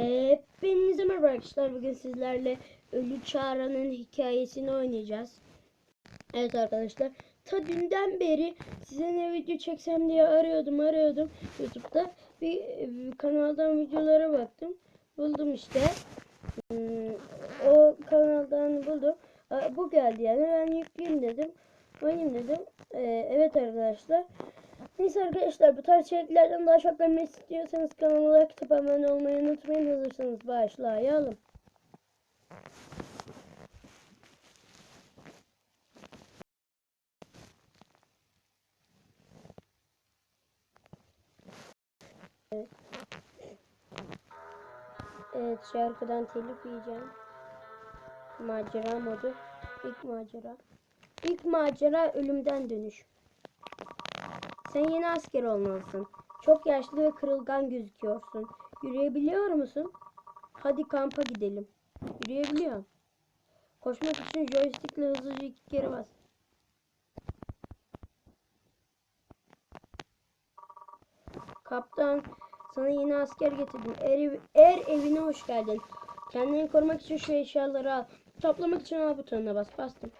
Hepinize merhaba arkadaşlar. Bugün sizlerle Ölü Çağrı'nın hikayesini oynayacağız. Evet arkadaşlar. Ta dünden beri size ne video çeksem diye arıyordum arıyordum YouTube'da. Bir, bir kanaldan videolara baktım. Buldum işte. Hmm, o kanaldan buldum. Bu geldi yani ben yükleyeyim dedim. Oynayayım dedim. Ee, evet arkadaşlar. Neyse arkadaşlar bu tarz içeriklerden daha çok görmek istiyorsanız kanalıma atıp abone olmayı unutmayın. Hazırsanız başlayalım. Evet. Evet şarkıdan telif yiyeceğim. Macera modu. İlk macera. İlk macera ölümden dönüş. Sen yeni asker olmalısın. Çok yaşlı ve kırılgan gözüküyorsun. Yürüyebiliyor musun? Hadi kampa gidelim. Yürüyebiliyorum. Koşmak için joystickle hızlıca iki kere bas. Kaptan, sana yeni asker getirdim. Er, er evine hoş geldin. Kendini korumak için şu eşyaları al. Toplamak için al butonuna bas. Bastım.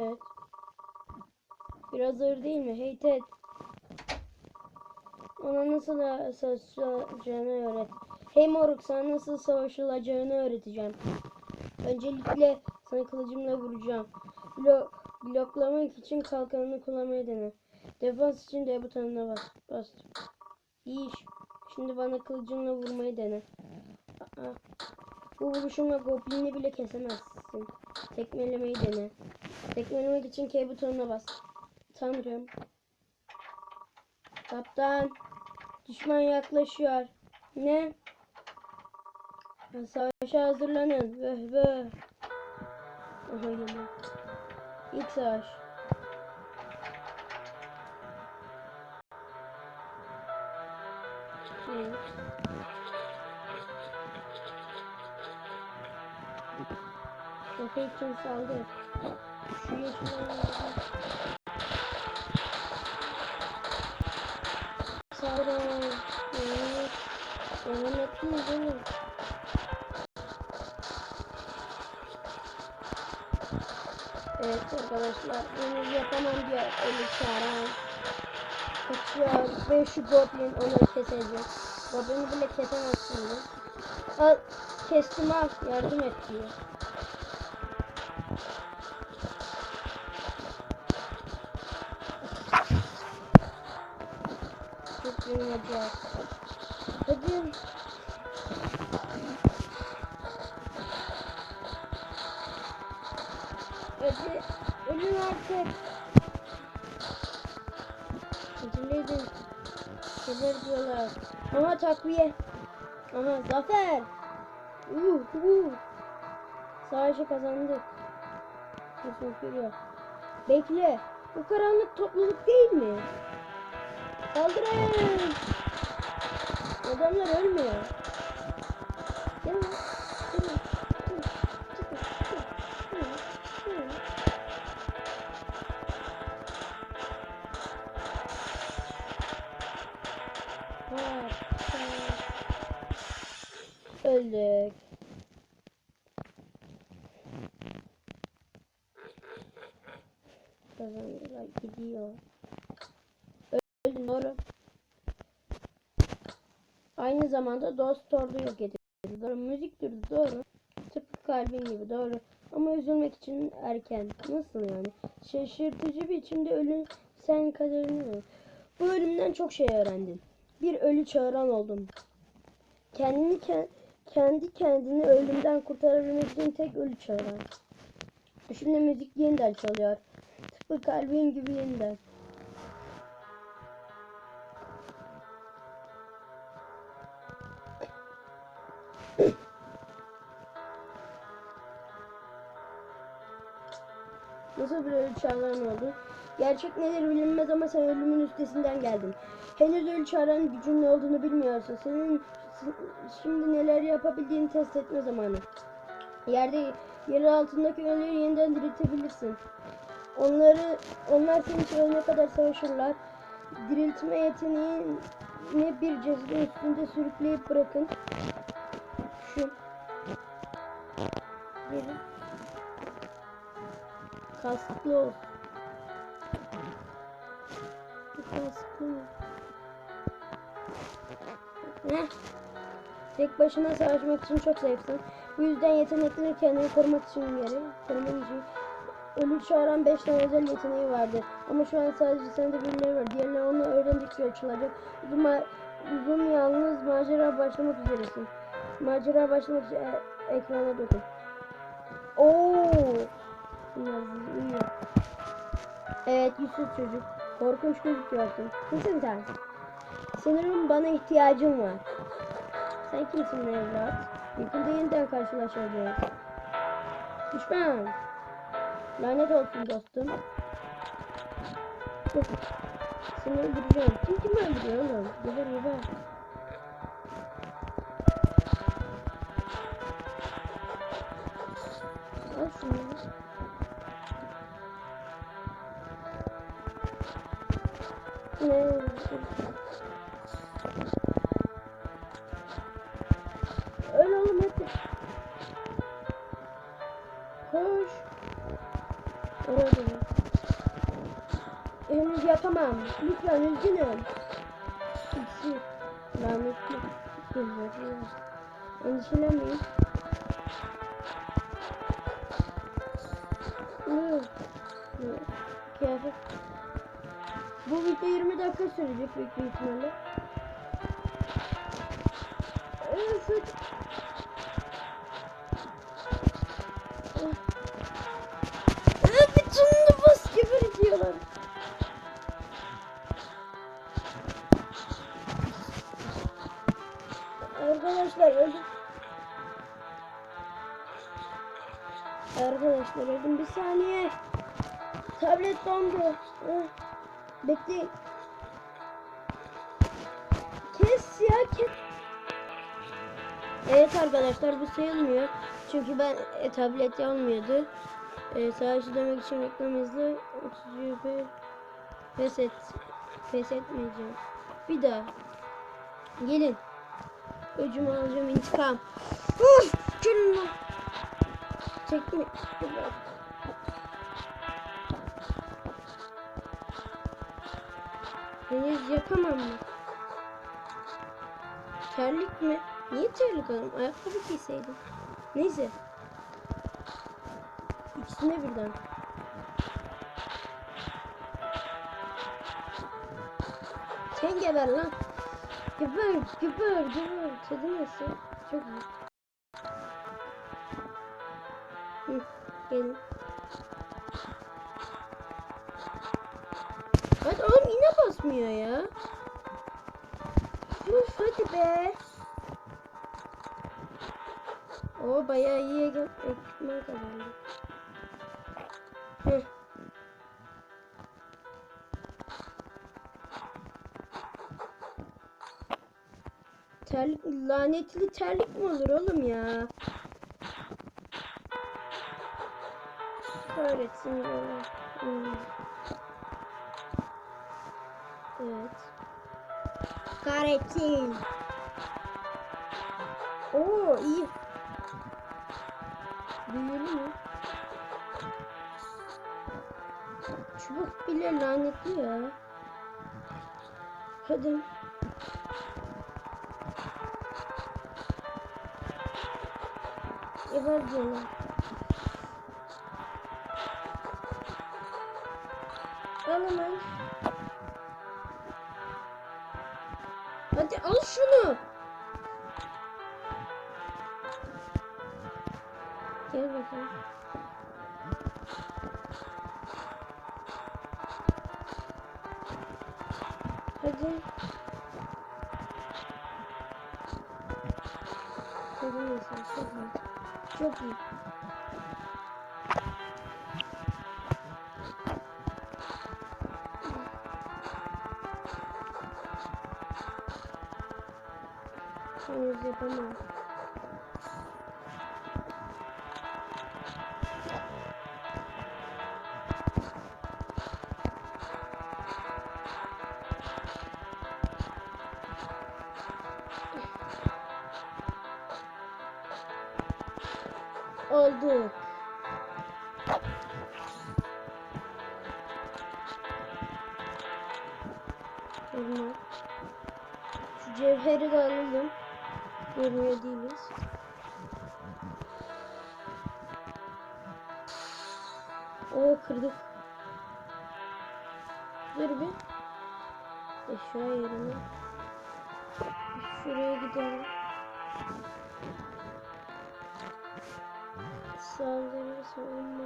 Evet. Biraz ağır değil mi? Hey Ted. Ona nasıl savaşılacağını öğret. Hey moruk sana nasıl savaşılacağını öğreteceğim. Öncelikle sana kılıcımla vuracağım. Blo bloklamak için kalkanını kullanmayı dene. Defans için de butonuna bas. Bastım. İyi iş. Şimdi bana kılıcınla vurmayı dene. Aa, bu vuruşumla goblinini bile kesemezsin. Tekmelemeyi dene. Tekmelemek için K butonuna bas. Tanrım. Kaptan. Düşman yaklaşıyor. Ne? Savaşa hazırlanın. Vöh vöh. Aha yine. İlk savaş. Efe için saldır. Şu yeşil Değil mi? Evet arkadaşlar. Bunu yapamam diye eli çağıran. Kaçıyor. Ve şu goblin onu kesecek. Goblini bile kesemezsin. Al. Kestim al. Yardım et diyor. Çok yanacak. Hadi. Hadi. Acele edin. Şeyler diyorlar. Ama takviye. Aha zafer. Uh, uh. Savaşı kazandık. Kesin yok. Bekle. Bu karanlık topluluk değil mi? Saldırın! Adamlar ölmüyor. Aynı zamanda dost ordu yok edildi. Doğru. Müzik türü doğru. Tıpkı kalbin gibi doğru. Ama üzülmek için erken. Nasıl yani? Şaşırtıcı biçimde ölüm sen kaderini? Bu ölümden çok şey öğrendin. Bir ölü çağıran oldun. Kendini ke- kendi kendini ölümden kurtarabilmek için tek ölü çağıran. Şimdi müzik yeniden çalıyor. Tıpkı kalbin gibi yeniden. Bir ölü çağıran oldu? Gerçek nedir bilinmez ama sen ölümün üstesinden geldin. Henüz ölü çağıran gücün ne olduğunu bilmiyorsun. Senin şimdi neler yapabildiğini test etme zamanı. Yerde yer altındaki ölüleri yeniden diriltebilirsin. Onları onlar senin için ölene kadar savaşırlar. diriltme yeteneğini bir cezve üstünde sürükleyip bırakın. Şu. Biri. Kasklı. Bu kasklı mı? Heh. Tek başına savaşmak için çok zayıfsın. Bu yüzden yetenekleri kendini korumak için yeri. Korumak için. Ölü çağıran 5 tane özel yeteneği vardı. Ama şu an sadece sende birileri var. Diğerleri onu öğrendikçe açılacak. Uzun, uzun yalnız macera başlamak üzeresin. Macera başlamak için e- ekrana dokun. Oo. Bunlar uyuyor. Evet yüzsüz çocuk. Korkunç gözüküyorsun. Kimsin sen? Sanırım bana ihtiyacın var. Sen kimsin evlat? Yakında yeniden karşılaşacağız. Düşman. Lanet olsun dostum. Seni öldüreceğim. Kim kimi öldürüyor oğlum? Geber geber. Lütfen üzgünüm. İkisi. Lanetli. Gözleri. Endişelenmeyin. Kıyafet. Bu video 20 dakika sürecek büyük ihtimalle. Evet, Öldüm bir saniye. Tablet dondu. Bekleyin. Kes ya kes. Evet arkadaşlar bu sayılmıyor. Çünkü ben e, tablet yanmıyordu. E, savaşı demek için reklam izle. 30 GB pes et. Pes etmeyeceğim. Bir daha. Gelin. Öcümü alacağım intikam. Uf! Lan. Çekme. Henüz yapamam mı? Terlik mi? Niye terlik alayım? Ayakkabı giyseydim. Neyse. İkisine birden. Sen geber lan. Geber, geber, geber. Tadı nasıl? Çok iyi. Bayağı iyi ekmek kazandı. Heh. Terlik, lanetli terlik mi olur oğlum ya? Kahretsin ya. Hmm. Evet. Kahretsin. Oo iyi. Büyülü mü? Çubuk bile lanetli ya. Hadi. Geber diyorlar. Gel bakalım. Hadi. Neyse çok iyi. Çok iyi. Henüz yapamam. Aldık. Elma. Şu cevheri de alalım. Görmüyor değiliz. Oo kırdık. Dur bir. Eşya yerine. Şuraya gidelim. Saldırı savunma.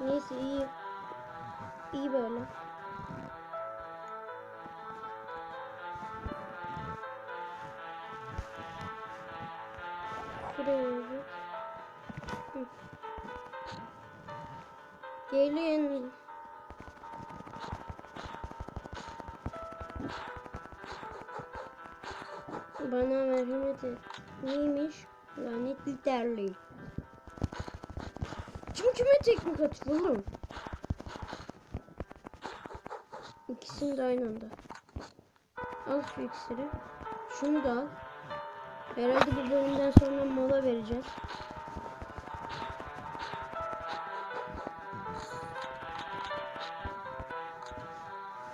Neyse iyi. İyi böyle. Şuraya. Gelin. Bana merhamet et. Neymiş? Lanetli terli. Kim kime teknik atıyor oğlum? İkisini de aynı anda. Al şu iksiri. Şunu da al. Herhalde bu bölümden sonra mola vereceğiz.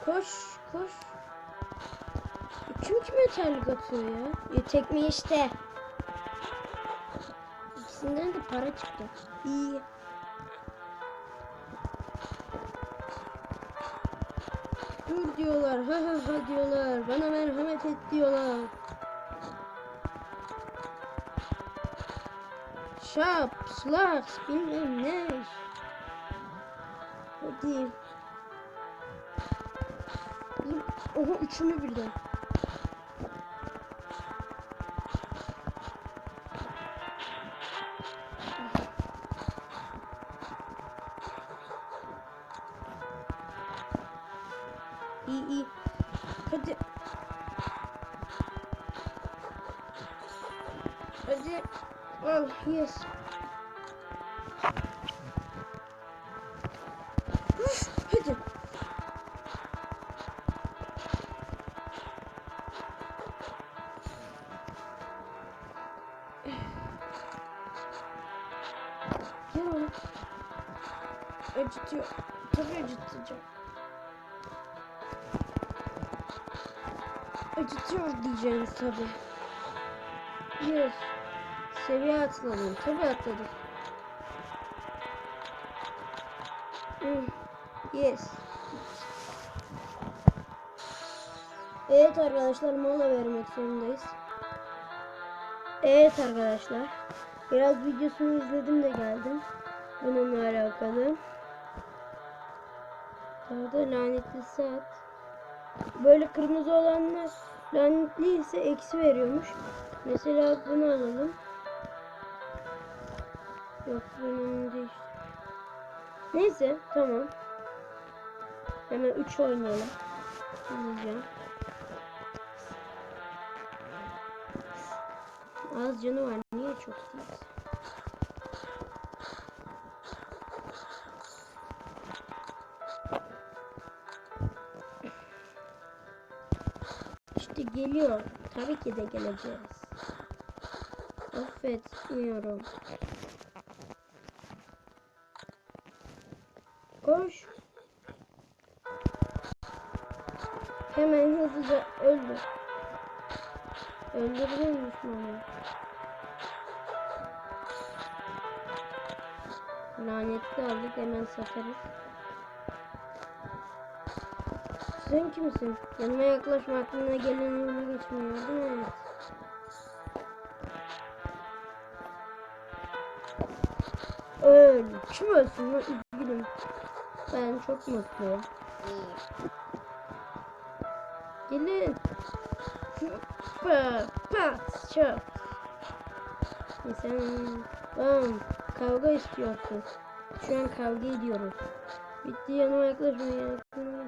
Koş, koş. Kim kime terlik atıyor ya? tekme işte. İkisinden de para çıktı. İyi. Dur diyorlar, ha ha ha diyorlar. Bana merhamet et diyorlar. Şap, slaks, bilmem ne. Hadi. Oha üçünü birden. Al yes. Hadi. Ya. Acıtıyor. Tabii acıtacak. Acıtıyor diyeceğiniz tabi. Yes. Seviye atladım. Tabi atladım. Hmm. Yes. Evet arkadaşlar mola vermek zorundayız. Evet arkadaşlar. Biraz videosunu izledim de geldim. Bununla alakalı. Daha da lanetli saat. Böyle kırmızı olanlar lanetli ise eksi veriyormuş. Mesela bunu alalım. Yok bunun değil. Neyse tamam. Hemen 3 oynayalım. Diyeceğim. Az canı var. Niye çok değil? İşte geliyor. Tabii ki de geleceğiz. Affetmiyorum. Koş. Hızlıca öldür. Öldürdün düşmanı. Lanetli aldık hemen satarız. Sen kimsin? Yanıma yaklaşma aklına gelen yola geçmiyor değil mi? Öl. Kim ölsün lan üzgünüm. Ben çok mutluyum. Gelin. Pa, pat. E Sen, tamam, kavga istiyorsun. Şu an kavga ediyoruz. Bitti yanıma yaklaşma yaklaşma.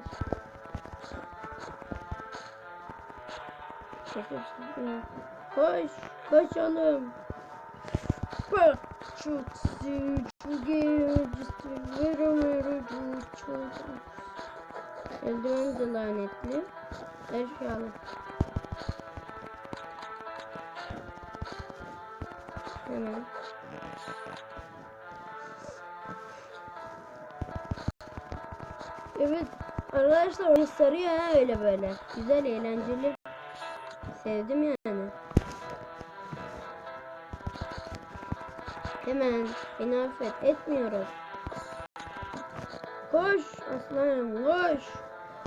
Şakasız. Koş, little bit of Eldiven de lanetli. Eşyalı. Hemen. Evet arkadaşlar onu sarıyor ha öyle böyle. Güzel eğlenceli. Sevdim yani. Hemen beni affet etmiyoruz. Koş aslanım koş.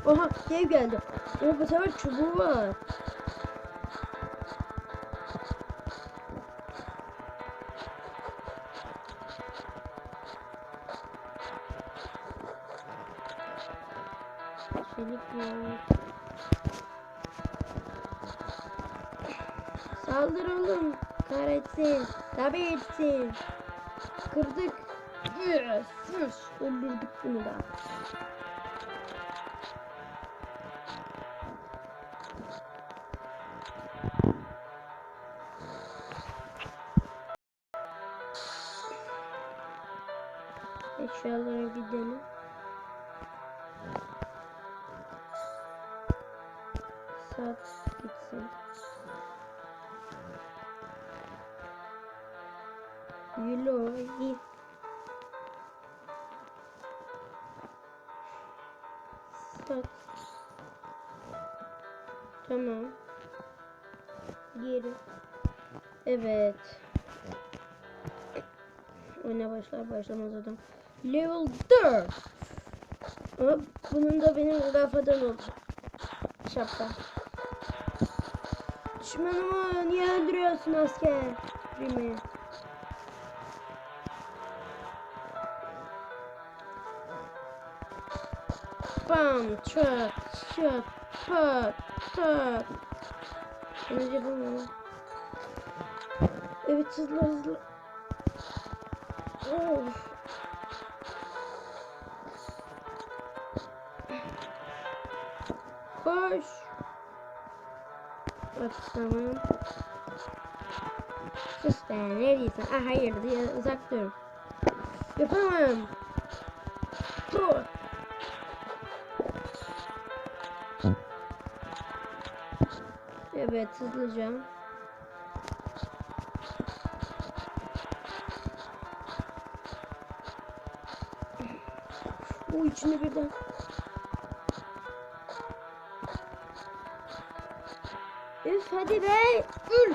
Oha dev geldi. O bu sefer çubuğu var. Çelik yok. Saldır oğlum. Kahretsin. Tabii etsin. Kırdık. Yes. Yes. Öldürdük bunu da. Sat. Tamam. Geri. Evet. Oyuna başlar başlamaz adam. Level 4. Ama bunun da benim kafadan olacak. Şapka. Düşmanımı niye öldürüyorsun asker? Rimi. Bam, çat, çat, pat, pat. Önce bunu. Evet hızlı hızlı. Of. Koş. Bak tamam. Sus be ne diyorsun? Ah hayır diye uzak dur. Yapamam. Evet hızlıca. O içine birden. Üf hadi be. Ül.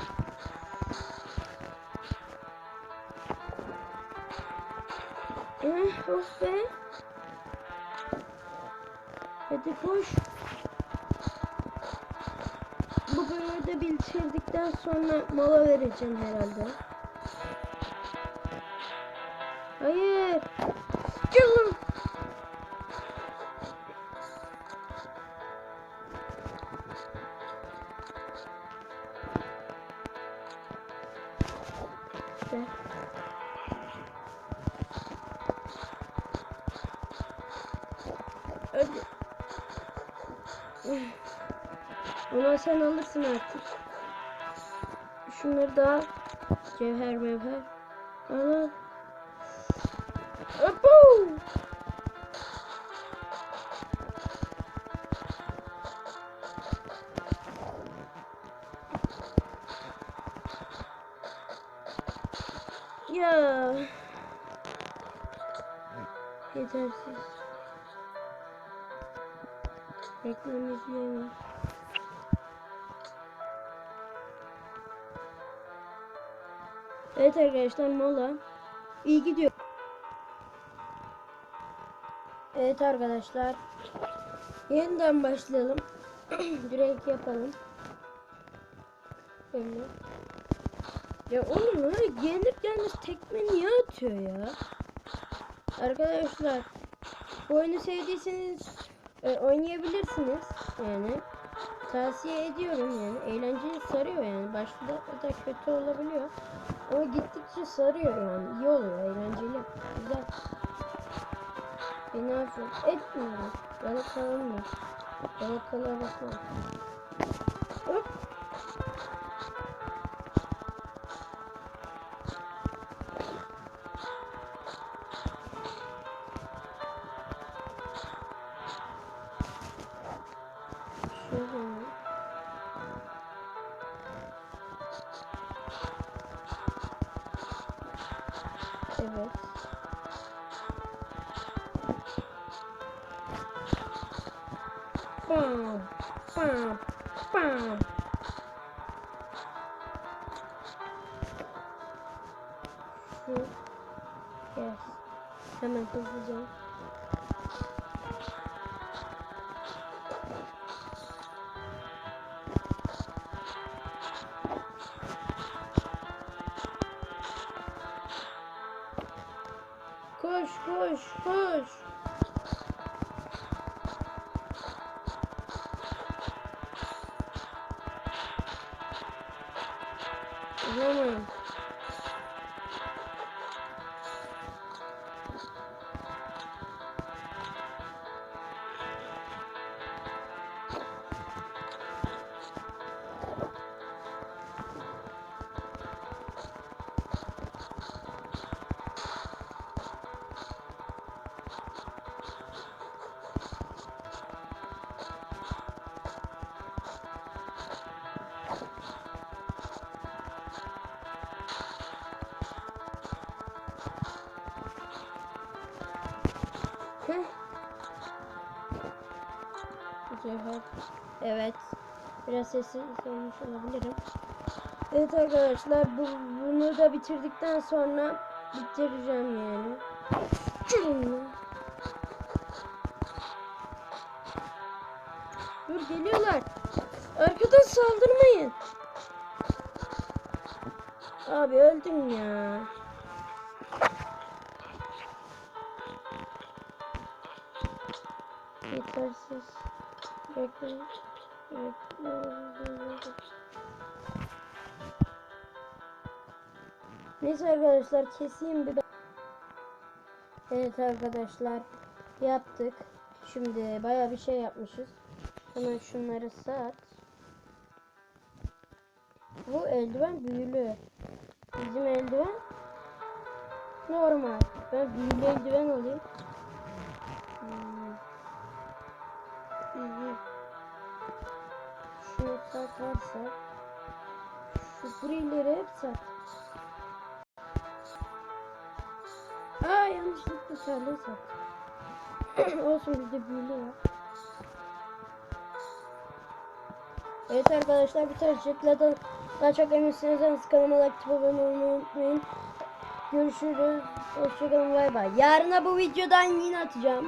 Eh, of be. Hadi koş. De bitirdikten sonra mola vereceğim herhalde. Hayır. Da. Cevher mevher. Al. Abu! Ya. Yetersiz. Reklam izleyemem. Evet arkadaşlar mola. İyi gidiyor. Evet arkadaşlar. Yeniden başlayalım. Direkt yapalım. Böyle. Ya oğlum öyle gelir gelmez tekme niye atıyor ya? Arkadaşlar bu oyunu sevdiyseniz e, oynayabilirsiniz yani. Tavsiye ediyorum yani. Eğlenceli sarıyor yani. Başta da kötü olabiliyor. Ama gittikçe sarıyor yani. İyi oluyor. Eğlenceli. Güzel. Beni affet. Etmiyorum. Bana kalınma. Bana kala bakma. Evet. Bam, bam, bam. Şu. Yes. Hemen hızlıca. Tamam. Evet biraz sessiz olmuş olabilirim. Evet arkadaşlar bu, bunu da bitirdikten sonra bitireceğim yani. Dur geliyorlar. Arkadan saldırmayın. Abi öldüm ya. Yetersiz. Bekle. Neyse arkadaşlar keseyim bir. Evet arkadaşlar yaptık. Şimdi baya bir şey yapmışız. Hemen şunları sat. Bu eldiven büyülü. Bizim eldiven normal. Ben büyülü eldiven alayım. Şunu satarsak. Şu grileri hep sat. Aa yanlışlıkla sarıyı sat. Olsun bizde büyülü var. Evet arkadaşlar bir tarz şekilde daha çok eminsiniz kanalıma aktif olmayı unutmayın. Görüşürüz. Hoşçakalın bay bay. Yarına bu videodan yine atacağım.